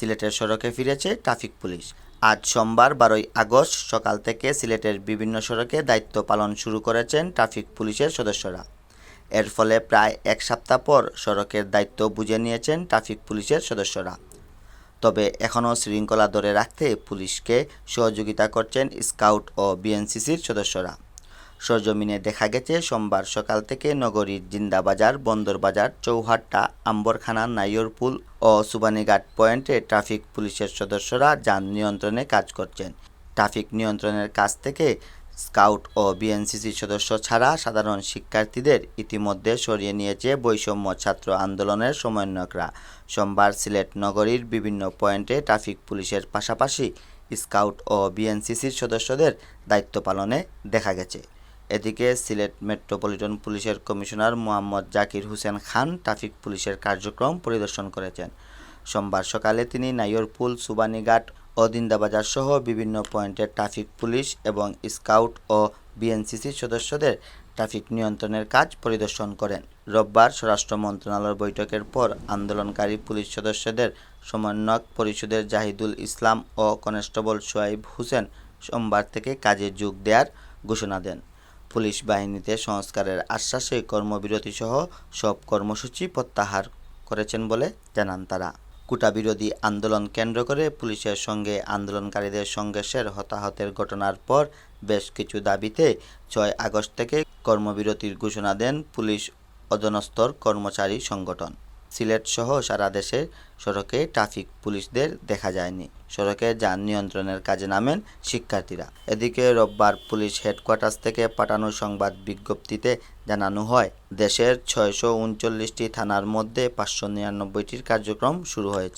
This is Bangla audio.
সিলেটের সড়কে ফিরেছে ট্রাফিক পুলিশ। আজ সোমবার বারোই আগস্ট সকাল থেকে সিলেটের বিভিন্ন সড়কে দায়িত্ব পালন শুরু করেছেন ট্রাফিক পুলিশের সদস্যরা। এর ফলে প্রায় এক সপ্তাহ পর সড়কের দায়িত্ব বুঝে নিয়েছেন ট্রাফিক পুলিশের সদস্যরা। তবে এখনও শৃঙ্খলা ধরে রাখতে পুলিশকে সহযোগিতা করছেন স্কাউট ও বিএনসিসির সদস্যরা। সরজমিনে দেখা গেছে, সোমবার সকাল থেকে নগরীর জিন্দাবাজার, বন্দরবাজার, চৌহাট্টা, আম্বরখানা, নাইয়রপুল ও সুবানীঘাট পয়েন্টে ট্রাফিক পুলিশের সদস্যরা যান নিয়ন্ত্রণে কাজ করছেন। ট্রাফিক নিয়ন্ত্রণের কাছ থেকে স্কাউট ও বিএনসিসি সদস্য ছাড়া সাধারণ শিক্ষার্থীদের ইতিমধ্যে সরিয়ে নিয়েছে বৈষম্য ছাত্র আন্দোলনের সমন্বয়করা। সোমবার সিলেট নগরীর বিভিন্ন পয়েন্টে ট্রাফিক পুলিশের পাশাপাশি স্কাউট ও বিএনসিসির সদস্যদের দায়িত্ব পালনে দেখা গেছে। এদিকে সিলেট মেট্রোপলিটন পুলিশের কমিশনার মোহাম্মদ জাকির হোসেন খান ট্রাফিক পুলিশের কার্যক্রম পরিদর্শন করেছেন। সোমবার সকালে তিনি নাইয়রপুল সুবানীঘাট ও দিন্দাবাজার সহ বিভিন্ন পয়েন্টে ট্রাফিক পুলিশ এবং স্কাউট ও বিএনসিসির সদস্যদের ট্রাফিক নিয়ন্ত্রণের কাজ পরিদর্শন করেন। রোববার স্বরাষ্ট্র মন্ত্রণালয়ের বৈঠকের পর আন্দোলনকারী পুলিশ সদস্যদের সমন্বয়ক পরিষদের জাহিদুল ইসলাম ও কনস্টেবল সোয়াইব হোসেন সোমবার থেকে কাজে যোগ দেওয়ার ঘোষণা দেন। পুলিশ বাহিনীতে সংস্কারের আশ্বাসে কর্মবিরতি সহ সব কর্মসূচি প্রত্যাহার করেছেন বলে জানান তারা। কোটা বিরোধী আন্দোলন কেন্দ্র করে পুলিশের সঙ্গে আন্দোলনকারীদের সংঘর্ষের হতাহতের ঘটনার পর বেশ কিছু দাবিতে ছয় আগস্ট থেকে কর্মবিরতির ঘোষণা দেন পুলিশ অধনস্তর কর্মচারী সংগঠন। সিলেট সহ সারা দেশে সড়কে ট্রাফিক পুলিশদের দেখা যায়নি। সড়কে যান নিয়ন্ত্রণের কাজে নামেন শিক্ষার্থীরা। এদিকে রোববার পুলিশ হেডকোয়ার্টার্স থেকে পাঠানো সংবাদ বিজ্ঞপ্তিতে জানানো হয়, দেশের ছয়শো উনচল্লিশটি থানার মধ্যে পাঁচশো নিরানব্বইটির কার্যক্রম শুরু হয়েছে।